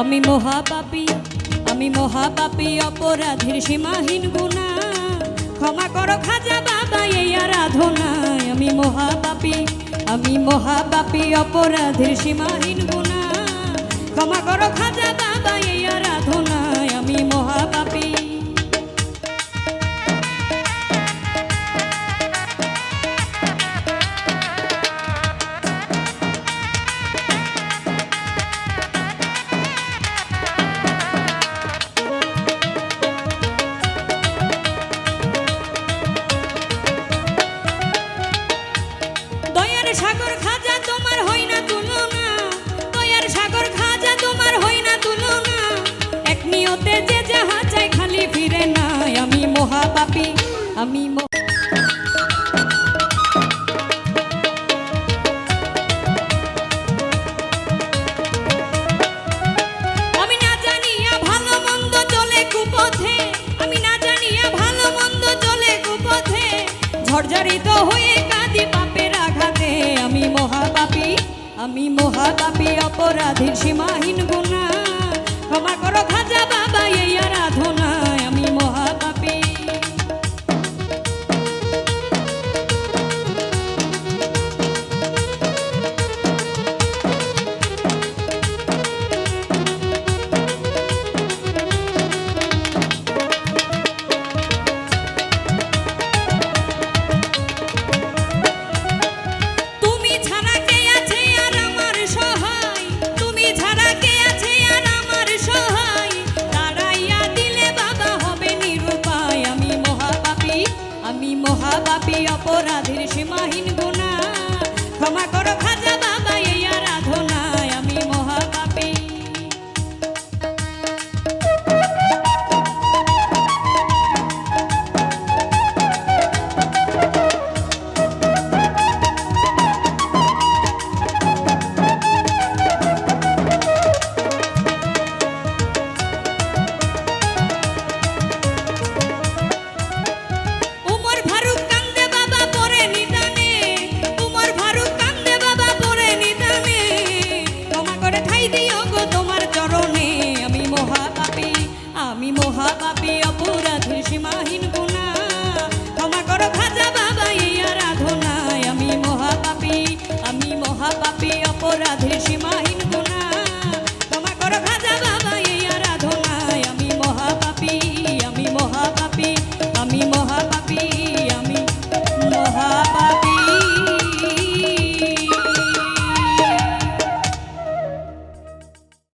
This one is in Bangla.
আমি মহাপাপী আমি মহাপাপী, অপরাধীর সীমাহীন গুণা। ক্ষমা করো খাজা বাবা, এই আরাধনায় আমি মহাপাপী আমি মহাপাপী, অপরাধীর সীমাহীন গুণা। ক্ষমা করো খাজা বাবা মহাপাপী আমি জর্জরিত হয়ে কাঁদি পাপের আঘাতে, আমি মহাপাপী আমি মহাপাপী অপরাধীর সীমাহীন গুণা। ক্ষমা করো খাজা বাবা, এই আরাধনা পাপি অপরাধীর সীমাহীন গুণা ক্ষমা muhabbet